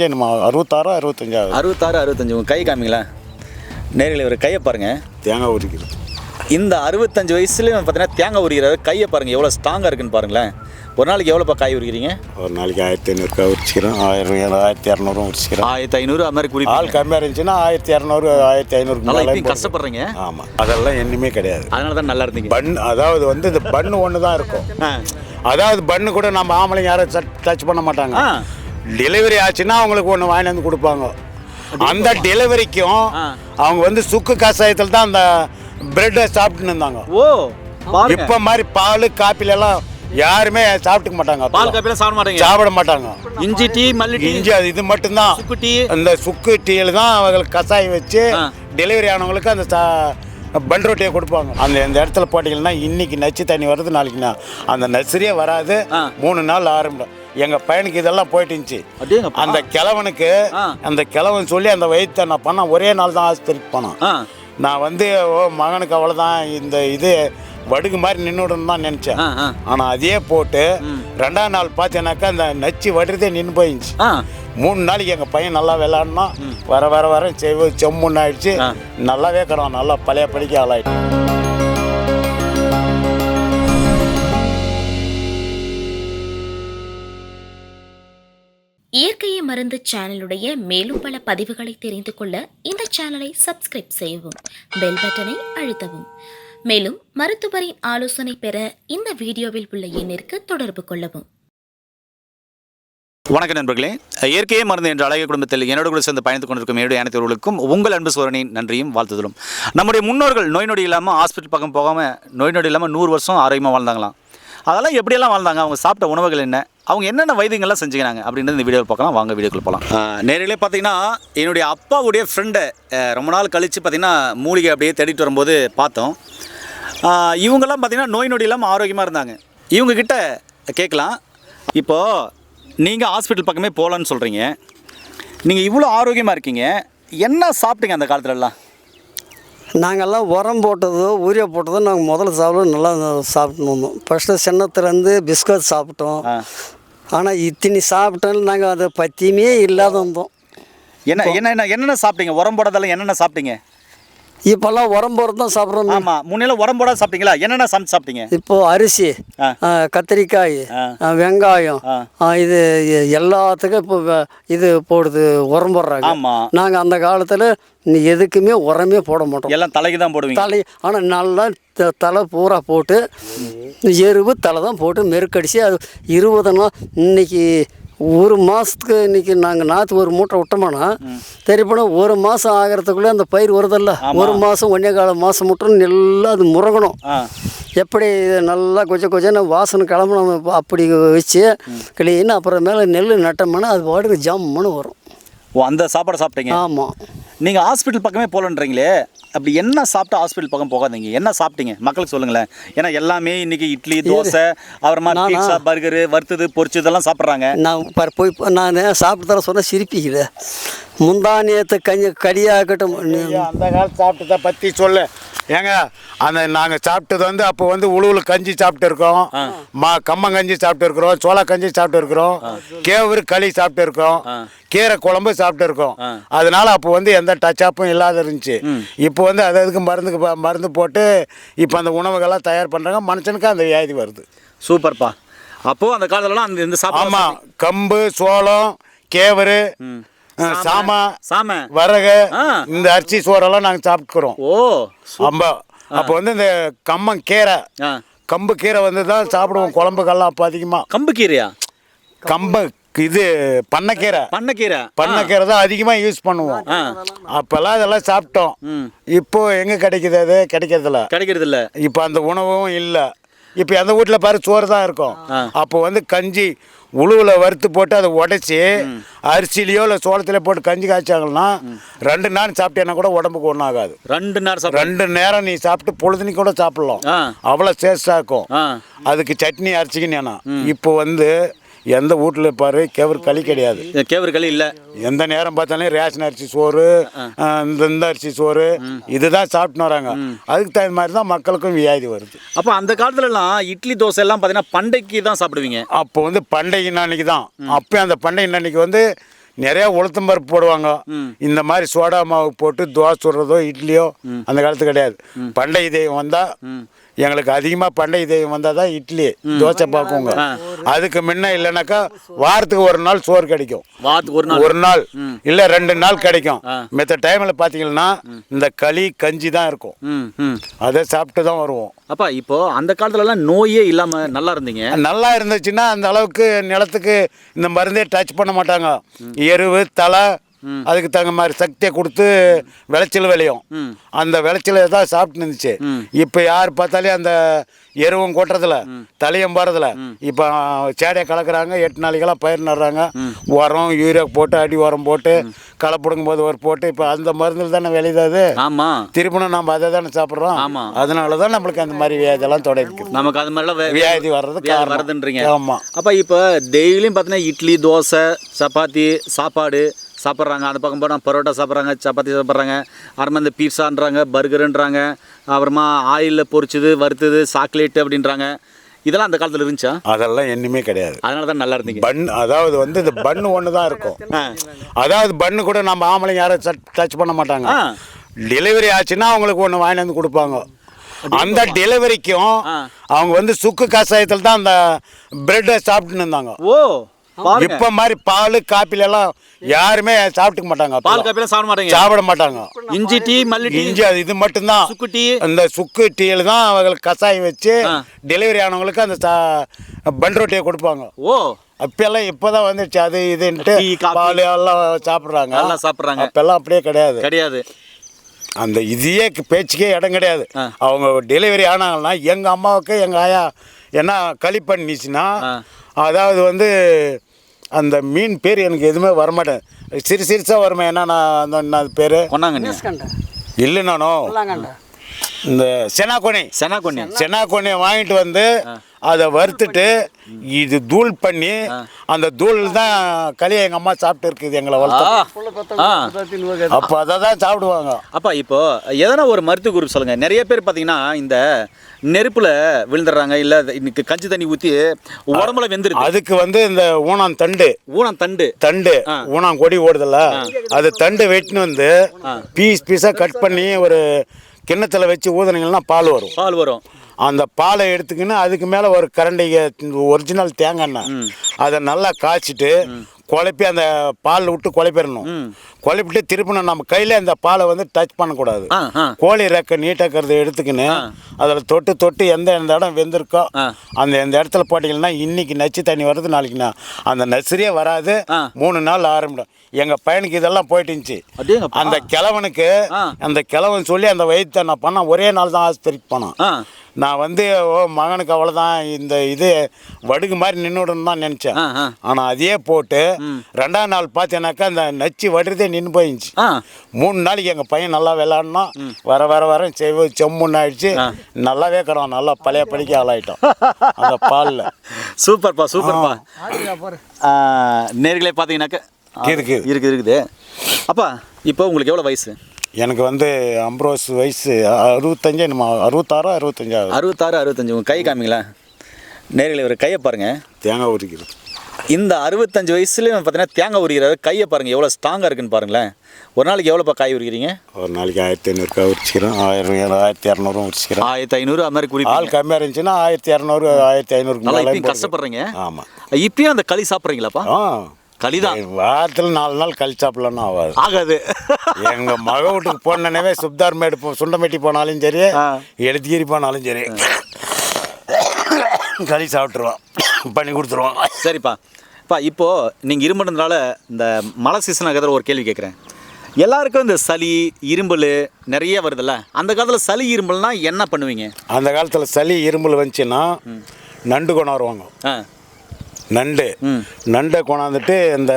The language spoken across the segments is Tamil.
நம்ம அறுபத்தாறு அறுபத்தஞ்சாவது? அறுபத்தாறு அறுபத்தஞ்சு. உங்கள் கை காமிங்களா? நேரில் ஒரு கையை பாருங்க. தேங்காய் உரிக்கிறது. இந்த அறுபத்தஞ்சு வயசுலேயும் பார்த்தீங்கன்னா தேங்காய் உரிக்கிறாரு கையை பாருங்கள் எவ்வளோ ஸ்ட்ராங்காக இருக்குன்னு பாருங்களேன். ஒரு நாளைக்கு எவ்வளோப்பா காய் உரிக்கிறீங்க? ஒரு நாளைக்கு ஆயிரத்தி ஐநூறுக்கா உரிச்சிக்கிறோம். ஆயிரம் ஆயிரத்தி இரநூறும் உரிச்சிக்கிறோம். ஆயிரத்தி ஐநூறு அது மாதிரி குறி ஆள் கம்மியாக இருந்துச்சுன்னா ஆயிரத்தி இரநூறு ஆயிரத்தி ஐநூறுக்கு நல்லா இப்பயும் கஷ்டப்படுறீங்க. ஆமாம் அதெல்லாம் என்னமே கிடையாது. அதனால தான் நல்லா இருந்தீங்க. பன் அதாவது வந்து இந்த பன்னு ஒன்று தான் இருக்கும் அதாவது பன்னு கூட நம்ம ஆம்பளைங்க யாரும் டச் பண்ண மாட்டாங்க. டெலிவரி ஆச்சுன்னா அவங்களுக்கு ஒன்று வாங்கி வந்து கொடுப்பாங்க. அந்த டெலிவரிக்கும். அவங்க வந்து சுக்கு கஷாயத்தில் தான் அந்த பிரெட்டை சாப்பிட்டுன்னு இருந்தாங்க. ஓ இப்போ மாதிரி பால் காப்பில எல்லாம் யாருமே சாப்பிட்டுக்க மாட்டாங்க பால். காப்பிலாம் சாப்பிட மாட்டீங்க. சாப்பிட மாட்டாங்க. இஞ்சி டீ மல்லி டீ. இஞ்சி அது இது மட்டும்தான். சுக்கு டீ. அந்த சுக்கு டீயில் தான் அவங்களுக்கு கஷாயம் வச்சு. டெலிவரி ஆனவங்களுக்கு அந்த பன் ரொட்டியை கொடுப்பாங்க. அந்த இந்த இடத்துல போட்டிங்கன்னா இன்னைக்கு நச்சு தண்ணி வருது நாளைக்கு அந்த நர்சரியே வராது. மூணு நாள் ஆரம்பிடும் எங்க பையனுக்கு இதெல்லாம் போயிட்டு இருந்துச்சு. அந்த கிழவனுக்கு. அந்த கிழவன் சொல்லி அந்த வயிற்றை நான் பண்ணேன். ஒரே நாள் தான் ஆஸ்பத்திரிக்கு போனேன். நான் வந்து ஓ மகனுக்கு அவ்வளோதான் இந்த இது வடுகு மாதிரி நின்றுடும் தான் நினச்சேன். ஆனால் அதே போட்டு ரெண்டாம் நாள் பார்த்தேனாக்கா அந்த நச்சு வடுறதே நின்று போயிடுச்சு. மூணு நாளைக்கு எங்கள் பையன் நல்லா விளாட்னா வர வர வர செவ் செம்முன்னு ஆயிடுச்சு. நல்லாவே கிடவான் நல்லா பழைய படிக்க ஆளாயிட்டு இயற்கையை மருந்து சேனலுடைய மேலும் பல பதிவுகளை தெரிந்து கொள்ள இந்த சேனலை சப்ஸ்கிரைப் செய்யவும் பெல் பட்டனை அழுத்தவும். மேலும் மருத்துவரின் ஆலோசனை பெற இந்த வீடியோவில் உள்ள எண்ணிற்கு தொடர்பு கொள்ளவும். வணக்கம் நண்பர்களே. இயற்கையே மருந்து என்ற அழகிய குடும்பத்தில் என்னோட கூட சேர்ந்து பயணித்துக் கொண்டிருக்கும் என்னுடைய அனைத்தவர்களுக்கும் உங்கள் அன்பு சோழனின் நன்றியும் வாழ்த்துதலும். நம்முடைய முன்னோர்கள் நோய் நொடி இல்லாமல் ஹாஸ்பிட்டல் பக்கம் போகாமல் நோய் நொடி இல்லாமல் நூறு வருஷம் ஆரோக்கியமாக வாழ்ந்தாங்களாம். அதெல்லாம் எப்படியெல்லாம் வாழ்ந்தாங்க? அவங்க சாப்பிட்ட உணவுகள் என்ன? அவங்க என்னென்ன வைத்தியங்கள்லாம் செஞ்சுக்கிறாங்க அப்படின்றது இந்த வீடியோவில் பார்க்கலாம். வாங்க வீடியோக்குள்ள போகலாம். நேரிலே பார்த்தீங்கன்னா என்னுடைய அப்பாவுடைய ஃப்ரெண்டை ரொம்ப நாள் கழித்து பார்த்தீங்கன்னா மூலிகை அப்படியே தேடிட்டு வரும்போது பார்த்தோம். இவங்கெல்லாம் பார்த்தீங்கன்னா நோய் நொடி இல்லாமல் ஆரோக்கியமாக இருந்தாங்க. இவங்கக்கிட்ட கேட்கலாம். இப்போது நீங்கள் ஹாஸ்பிட்டல் பக்கமே போகலான்னு சொல்கிறீங்க நீங்கள் இவ்வளோ ஆரோக்கியமாக இருக்கீங்க. என்ன சாப்பிட்டீங்க அந்த காலத்துலலாம்? நாங்கள்லாம் உரம் போட்டதோ யூரியா போட்டதோ நாங்கள் முதல்ல சாப்பிட நல்லா சாப்பிட்டு வந்தோம் ஃபஸ்ட்டு சின்னத்துலேருந்து பிஸ்கட் சாப்பிட்டோம். ஆனால் இத்தனி சாப்பிட்டாலும் நாங்கள் அதை பற்றியுமே இல்லாத வந்தோம் என்ன என்ன என்ன என்னென்ன சாப்பிட்டீங்க? உரம் போடாதெல்லாம் என்னென்ன சாப்பிட்டீங்க? இப்போல்லாம் உரம் போடுறது தான் சாப்பிட்றோம் ஆமாம் முன்னெல்லாம் உரம் போடாத சாப்பிட்டீங்களா? என்னென்ன சமைச்சு சாப்பிட்டீங்க? இப்போ அரிசி கத்திரிக்காய் வெங்காயம் இது எல்லாத்துக்கும் இப்போ இது போடுது உரம் போடுறாங்க. ஆமாம் நாங்கள் அந்த காலத்தில் எதுக்குமே உரமே போட மாட்டோம். எல்லாம் தலைக்கு தான் போடுவீங்க. தலை ஆனால் நல்லா த- தலை பூரா போட்டு எருவு தலை தான் போட்டு மெருக்கடிச்சு அது இருபது நாள் இன்னைக்கு ஒரு மாதத்துக்கு இன்னைக்கு நாங்கள் நாற்று ஒரு மூட்டை விட்டோம்னா தெரிப்போனா ஒரு மாதம் ஆகிறதுக்குள்ளே அந்த பயிர் வருதல்ல. ஒரு மாதம் ஒன்றே கால மாதம் மட்டும் நல்லா அது முறங்கணும் எப்படி இது நல்லா கொஞ்சம் கொஞ்சம் வாசனை கிளம்பணும் அப்படி வச்சு கிளீன்னு அப்புறமேல நெல் நட்டோம்னா அது பாட்டுக்கு ஜம்முன்னு வரும். ஓ அந்த சாப்பாடை சாப்பிட்டீங்க? ஆமாம் நீங்கள் ஹாஸ்பிட்டல் பக்கமே போகலன்றீங்களே அப்படி என்ன சாப்பிட்டு ஹாஸ்பிட்டல் பக்கம் போகாதீங்க. என்ன சாப்பிட்டீங்க? மக்களுக்கு சொல்லுங்களேன். ஏன்னா எல்லாமே இன்னைக்கு இட்லி தோசை அப்புறமா? பீட்சா பர்கரு வறுத்தது பொரிச்சு இதெல்லாம் சாப்பிட்றாங்க. நான் போய் நான் சாப்பிட்டு தர சொன்னால் சிரிப்பிக்குது முந்தா நேற்று கஞ்சி கடியாகட்டும். அந்த காலத்து சாப்பிட்டதை பற்றி சொல்லு. ஏங்க அந்த நாங்கள் சாப்பிட்டது வந்து அப்போ வந்து உழுவுல கஞ்சி சாப்பிட்டு இருக்கோம் மா கம்மங்கஞ்சி சாப்பிட்டு இருக்கிறோம் சோள கஞ்சி சாப்பிட்டு இருக்கிறோம் கேவுரு களி சாப்பிட்டு இருக்கோம் கீரை குழம்பு சாப்பிட்டு இருக்கோம் அதனால அப்போ வந்து எந்த டச்அப்பும் இல்லாத இருந்துச்சு. இப்போ வந்து அது அதுக்கு மருந்துக்கு மருந்து போட்டு இப்போ அந்த உணவுகள்லாம் தயார் பண்ணுறாங்க மனுஷனுக்கு அந்த வியாதி வருது. சூப்பர்ப்பா. அப்போது அந்த காலத்துலலாம் அந்த இந்த சாப்பாடு ஆமாம் கம்பு சோளம் கேவரு சாமா. சாம வரகு. இந்த அரிசி சோறெல்லாம் நாங்கள் சாப்பிட்டுக்கிறோம். ஓ ஆமா அப்போ வந்து இந்த கம்மங் கீரை. கம்பு கீரை வந்து தான் சாப்பிடுவோம் குழம்புக்கெல்லாம் அப்போ அதிகமாக கம்பு கீரையா? கம்பு இது பண்ணைக்கீரை. பண்ணக்கீரை. பண்ணைக்கீரை தான் அதிகமாக யூஸ் பண்ணுவோம். அப்போல்லாம் இதெல்லாம் சாப்பிட்டோம். இப்போ எங்கே கிடைக்குது அது? கிடைக்கிறதில்ல. கிடைக்கிறது இல்ல இப்போ அந்த உணவும் இல்லை. இப்போ எந்த வீட்டில் பாரு சோறு தான் இருக்கும். அப்போ வந்து கஞ்சி உழுவில் வறுத்து போட்டு அதை உடைச்சி அரிசிலையோ இல்லை சோளத்திலையோ போட்டு கஞ்சி காய்ச்சாங்கன்னா ரெண்டு நாள் சாப்பிட்டேன்னா கூட உடம்புக்கு ஒன்றும் ஆகாது. ரெண்டு நேரம் ரெண்டு நேரம் நீ சாப்பிட்டு பொழுதுனி கூட சாப்பிடலாம். அவ்வளோ டேஸ்டாக இருக்கும். அதுக்கு சட்னி அரைச்சிக்கினேனா. இப்போ வந்து எந்த வீட்டில் பாரு கெவர் களி கிடையாது. கேவரு களி இல்ல. எந்த நேரம் பார்த்தாலும் ரேஷன் அரிசி சோறு இந்த இந்த அரிசி சோறு இதுதான் சாப்பிட்டு வராங்க. அதுக்கு தகுந்த மாதிரி தான் மக்களுக்கும் வியாதி வருது. அப்போ அந்த காலத்துலலாம் இட்லி தோசை எல்லாம் பார்த்தீங்கன்னா பண்டைக்கு தான் சாப்பிடுவீங்க. அப்போ வந்து பண்டிகை அன்னைக்கு தான். அப்போ அந்த பண்டிகை அன்னைக்கு வந்து நிறைய உளுத்தம் பருப்பு போடுவாங்க. இந்த மாதிரி சோடா மாவு போட்டு தோசை சுடுறதோ இட்லியோ அந்த காலத்து கிடையாது. பண்டைய தெய்வம் வந்தா எங்களுக்கு அதிகமாக பண்டைய தெய்வம் வந்தால் தான் இட்லி தோசை பார்க்குங்க அதுக்கு முன்ன இல்லைனாக்கா வாரத்துக்கு ஒரு நாள் சோறு கிடைக்கும். வாரத்துக்கு ஒரு நாள். ஒரு நாள். இல்ல ரெண்டு நாள் கிடைக்கும். மித்த டைம்ல பாத்தீங்கன்னா இந்த களி கஞ்சி தான் இருக்கும். அதை சாப்பிட்டு தான் வருவோம். அப்பா இப்போ அந்த காலத்துலலாம் நோயே இல்லாம நல்லா இருந்தீங்க. நல்லா இருந்துச்சுன்னா அந்த அளவுக்கு நிலத்துக்கு இந்த மருந்தே டச் பண்ண மாட்டாங்க. எருவு தலை அதுக்கு தகுந்த மாதிரி சக்தியை கொடுத்து விளைச்சல் விளையும். அந்த விளைச்சலை தான் சாப்பிட்டு இருந்துச்சு இப்போ யார் பார்த்தாலே அந்த எருவும் கொட்டுறதில்ல தலையும் போகிறதில்ல இப்போ சேடையை கலக்குறாங்க எட்டு நாளைக்கெல்லாம் பயிர் நடுறாங்க. உரம் யூரியா போட்டு அடி உரம் போட்டு களை பிடுங்கும் போது ஒரு போட்டு இப்போ அந்த மருந்தில் தானே விளையுது அது? ஆமா. திருப்பினும் நம்ம அதை தானே சாப்பிட்றோம். ஆமா. அதனால தான் நம்மளுக்கு அந்த மாதிரி வியாதியெல்லாம் தொடருக்கு நமக்கு அது மாதிரிலாம் வியாதி வர்றது. வருதுன்றீங்க. ஆமா. அப்ப இப்போ டெய்லியும் பார்த்தீங்கன்னா இட்லி தோசை சப்பாத்தி சாப்பாடு சாப்பிட்றாங்க. அந்த பக்கம் போனால் பரோட்டா சாப்பிட்றாங்க சப்பாத்தி சாப்பிட்றாங்க. அப்புறமா இந்த பீட்சான்றாங்க பர்கருன்றாங்க. அப்புறமா ஆயிலில் பொரிச்சது வறுத்தது சாக்லேட் அப்படின்றாங்க. இதெல்லாம் அந்த காலத்தில் இருந்துச்சா? அதெல்லாம் என்னமே கிடையாது. அதனால தான் நல்லா இருந்தீங்க. பன் அதாவது வந்து இந்த பன்னு ஒன்று தான் இருக்கும் அதாவது பன்னு கூட நம்ம ஆம்பளைங்க யாரும் டச் பண்ண மாட்டாங்க. டெலிவரி ஆச்சுன்னா அவங்களுக்கு ஒன்று வாங்கிட்டு வந்து கொடுப்பாங்க. அந்த டெலிவரிக்கும் அவங்க வந்து சுக்கு கஷாயத்தில் தான் அந்த பிரெட்டை சாப்பிட்டுன்னு இருந்தாங்க. ஓ. இப்ப மாதிரி பால் காப்பில எல்லாம் யாருமே சாப்பிட்டுக்க மாட்டாங்க பால். காப்பிலாம் சாப்பிட மாட்டீங்க? சாப்பிட மாட்டாங்க. இஞ்சி டீ மல்லி டீ. இஞ்சி அது இது மட்டும்தான் சுக்கு டீ. அந்த சுக்கு டீயில் தான் அவங்களுக்கு கஷாயம் வச்சு. டெலிவரி ஆனவங்களுக்கு அந்த பன் ரொட்டியை கொடுப்பாங்க. ஓ. அப்பெல்லாம் இப்போதான் வந்துருச்சு. அது இதுன்ட்டு. பால் எல்லாம் சாப்பிட்றாங்க. எல்லாம் சாப்பிட்றாங்க. அப்பெல்லாம் அப்படியே கிடையாது. கிடையாது. அந்த இதையே பேச்சுக்கே இடம் கிடையாது. அவங்க டெலிவரி ஆனாங்கன்னா எங்கள் அம்மாவுக்கு எங்கள் ஆயா என்ன களி பண்ணிச்சுன்னா ஆ. அதாவது வந்து அந்த மீன் பேர் எனக்கு எதுவுமே வரமாட்டேன். சிறு சிறுசாக வருமே என்ன நான் அந்த பேர்? கொண்டாங்க இல்லை நானோ உள்ளாங்கண்டா இந்த செனாக்கொனி செனா கொண்ணி செனாக்கொனியை வாங்கிட்டு வந்து அதை வறுத்துட்டு இது தூள் பண்ணி அந்த தூள் தான் களியை எங்கள் அம்மா சாப்பிட்டு இருக்குது எங்களை வளர்த்து அப்போ அதை தான் சாப்பிடுவாங்க. அப்பா இப்போ எதனா ஒரு மருத்துவ குரூப் சொல்லுங்க. நிறைய பேர் பார்த்தீங்கன்னா இந்த நெருப்புல விழுந்துடுறாங்க இல்ல இன்னைக்கு கஞ்சி தண்ணி ஊத்தி உடம்புல வெந்துருது. அதுக்கு வந்து இந்த ஊனான் தண்டு. ஊனம் தண்டு. தண்டு. ஊனான் கொடி ஓடுதல்ல. அது தண்டு வெட்டின்னு வந்து பீஸ் பீஸாக கட் பண்ணி ஒரு கிண்ணத்தில் வச்சு ஊதுனீங்கன்னா பால் வரும். பால் வரும். அந்த பாலை எடுத்துக்கின்னு அதுக்கு மேலே ஒரு கரண்டி ஒரிஜினல் தேங்காய் எண்ணெய். அதை நல்லா காய்ச்சிட்டு குழப்பி அந்த பால் விட்டு குழப்பிடணும். குழப்பிட்டு திருப்பணும். நம்ம கையில் அந்த பாலை வந்து டச் பண்ணக்கூடாது. கோழி ரெக்கை நீட்டாக்கிறத எடுத்துக்கின்னு அதில் தொட்டு தொட்டு எந்த எந்த இடம் வெந்திருக்கோ. அந்த எந்த இடத்துல போட்டிங்கன்னா இன்னைக்கு நச்சு தண்ணி வருது நாளைக்கு நான் அந்த நச்சுரியே வராது. மூணு நாள் ஆரம்பிடும். எங்கள் பையனுக்கு இதெல்லாம் போயிட்டு இருந்துச்சு அடேங்கப்பா. அந்த கிழவனுக்கு. அந்த கிழவன் சொல்லி அந்த வயிற்றை நான் பண்ணேன் ஒரே நாள் தான் ஆஸ்பத்திரிக்கு போனான். நான் வந்து ஓ மகனுக்கு அவ்வளோதான் இந்த இது வடுகு மாதிரி நின்றுடும் தான் நினச்சேன். ஆனால் அதையே போட்டு ரெண்டாம் நாள் பார்த்தேனாக்கா அந்த நச்சு வடுறதே நின்று போயிடுச்சு. மூணு நாளைக்கு எங்கள் பையன் நல்லா விளாட்னா வர வர வர செவ் செம்முன்னு ஆயிடுச்சு. நல்லாவே கிடவோம் நல்லா பழைய படிக்க ஆளாயிட்டோம் அந்த பாலில். சூப்பர்ப்பா சூப்பர்ப்பா. பாரு ஆ, நேர்களே பார்த்தீங்கன்னாக்க இருக்கு. இருக்குது இருக்குது. அப்பா இப்போ உங்களுக்கு எவ்வளோ வயசு? எனக்கு வந்து ஐம்பது வயசு அறுபத்தஞ்சு நம்ம அறுபத்தாறோ அறுபத்தஞ்சாவது அறுபத்தாறு அறுபத்தஞ்சு. உங்கள் கை காமிங்களா? நேர்களே ஒரு கையை பாருங்க. தேங்காய் உரிக்கிறது. இந்த அறுபத்தஞ்சு வயசுலேயும் பார்த்தீங்கன்னா தேங்காய் உரிக்கிறாரு. கையை பாருங்கள் எவ்வளோ ஸ்ட்ராங்காக இருக்குன்னு பாருங்களேன். ஒரு நாளைக்கு எவ்வளோப்பா காய் உரிக்கிறீங்க? ஒரு நாளைக்கு ஆயிரத்தி ஐநூறுக்கா உரிச்சிக்கிறோம். ஆயிரம் ஆயிரத்தி இரநூறும் உரிச்சிக்கிறோம். ஆயிரத்தி ஐநூறு அது மாதிரி குறிப்பா ஆள் கம்மியாக இருந்துச்சுன்னா ஆயிரத்தி இரநூறு ஆயிரத்தி இப்பயும் கஷ்டப்படுறீங்க? ஆமாம் இப்பயும் அந்த களி சாப்பிட்றீங்களாப்பா? ஆ களி தான் வாரத்தில் நாலு நாள் கழிச்சு சாப்பிடலாம்னு ஆகாது. ஆகாது. எங்க மக வீட்டுக்கு போனவே சுப்தார் மேடு சுண்டமெட்டி போனாலும் சரி ஆ. எழுத்துகிரி போனாலும் சரி களி சாப்பிட்ருவோம் பண்ணி கொடுத்துருவோம். சரிப்பா. பா இப்போ நீங்கள் இரும்புனதுனால இந்த மழை சீசன் ஆகிறதுல ஒரு கேள்வி கேட்குறேன் எல்லாருக்கும் இந்த சளி இரும்பல் நிறைய வருதுல்ல. அந்த காலத்தில் சளி இரும்பல்னா என்ன பண்ணுவீங்க? அந்த காலத்தில் சளி இருமல் வந்துச்சுன்னா நண்டு கொண்டாடுவாங்க ஆ. நண்டு. நண்டை கொண்டாந்துட்டு இந்த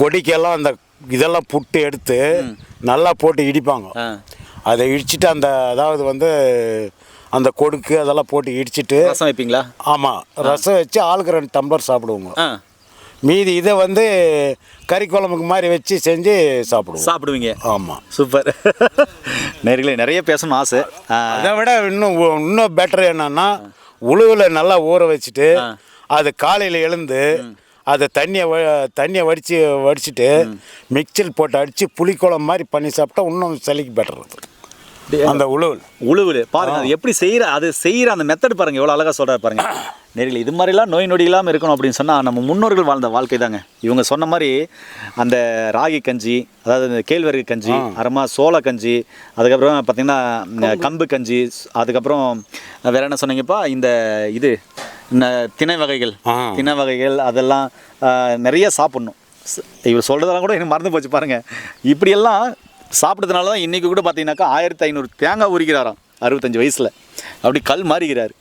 கொடிக்கெல்லாம் அந்த இதெல்லாம் புட்டு எடுத்து நல்லா போட்டு இடிப்பாங்க. அதை இடிச்சிட்டு அந்த அதாவது வந்து அந்த கொடுக்கு அதெல்லாம் போட்டு இடிச்சிட்டு ரசம் வைப்பீங்களா? ஆமாம் ரசம் வச்சு ஆளுக்கு ரெண்டு டம்ளர் சாப்பிடுவோங்க. மீதி இதை வந்து கறி குழம்புக்கு மாதிரி வச்சு செஞ்சு சாப்பிடுவோம். சாப்பிடுவீங்க. ஆமாம் சூப்பர். நேர்களே நிறைய பேசணும்னு ஆசை. அதை விட இன்னும் இன்னும் பெட்டர் என்னன்னா உழுவில் நல்லா ஊற வச்சுட்டு அது காலையில் எழுந்து அதை தண்ணியை வ- தண்ணியை வடித்து வடிச்சிட்டு மிக்சியில் போட்டு அடித்து புளிக்குழம்பு மாதிரி பண்ணி சாப்பிட்டா இன்னும் சளிக்கு பெட்டர் அந்த உழுவல். உழுவுல. பாருங்க அது எப்படி செய்யற அது செய்யற அந்த மெத்தட் பாருங்க எவ்வளவு அழகா சொல்றாரு பாருங்க. நேரில் இது மாதிரிலாம் நோய் நொடி இல்லாமல் இருக்கணும் அப்படின்னு சொன்னா நம்ம முன்னோர்கள் வாழ்ந்த வாழ்க்கை தாங்க. இவங்க சொன்ன மாதிரி அந்த ராகி கஞ்சி அதாவது இந்த கேழ்வரகு கஞ்சி அப்புறமா சோள கஞ்சி அதுக்கப்புறம் பார்த்தீங்கன்னா கம்பு. கஞ்சி அதுக்கப்புறம் வேற என்ன சொன்னீங்கப்பா இந்த இது இந்த திணை வகைகள். திணை வகைகள் அதெல்லாம் நிறைய சாப்பிடணும். இவர் சொல்கிறதெல்லாம் கூட எனக்கு மறந்து போச்சு பாருங்க. இப்படியெல்லாம் சாப்பிட்டதுனால தான் இன்றைக்கி கூட பார்த்தீங்கன்னாக்கா ஆயிரத்தி ஐநூறு தேங்காய் உரிக்கிறாராம் அறுபத்தஞ்சு வயசில். அப்படி கல் மாறுகிறார்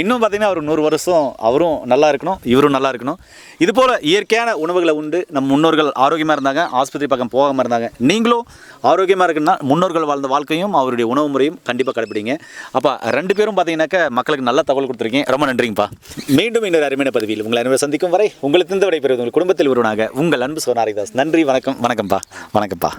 இன்னும் பார்த்தீங்கன்னா அவர் நூறு வருஷம் அவரும் நல்லா இருக்கணும் இவரும் நல்லா இருக்கணும். இது போல் இயற்கையான உணவுகளை உண்டு. நம்ம முன்னோர்கள் ஆரோக்கியமாக இருந்தாங்க ஆஸ்பத்திரி பக்கம் போகாமல் இருந்தாங்க. நீங்களும் ஆரோக்கியமாக இருக்குன்னா முன்னோர்கள் வாழ்ந்த வாழ்க்கையும் அவருடைய உணவு முறையும் கண்டிப்பாக கடைப்பிடிங்க. அப்போ ரெண்டு பேரும் பார்த்தீங்கன்னாக்கா மக்களுக்கு நல்ல தகவல் கொடுத்துருக்கீங்க. ரொம்ப நன்றிங்கப்பா. மீண்டும் இன்னொரு அருமையான பதவியில் உங்களை அனுபவம் சந்திக்கும் வரை உங்களுக்கு இந்த விடைபெறுவது உங்கள் குடும்பத்தில் ஒருவனாக உங்கள் அன்பு சோனாரிதாஸ். நன்றி வணக்கம் வணக்கம்ப்பா. வணக்கம்ப்பா.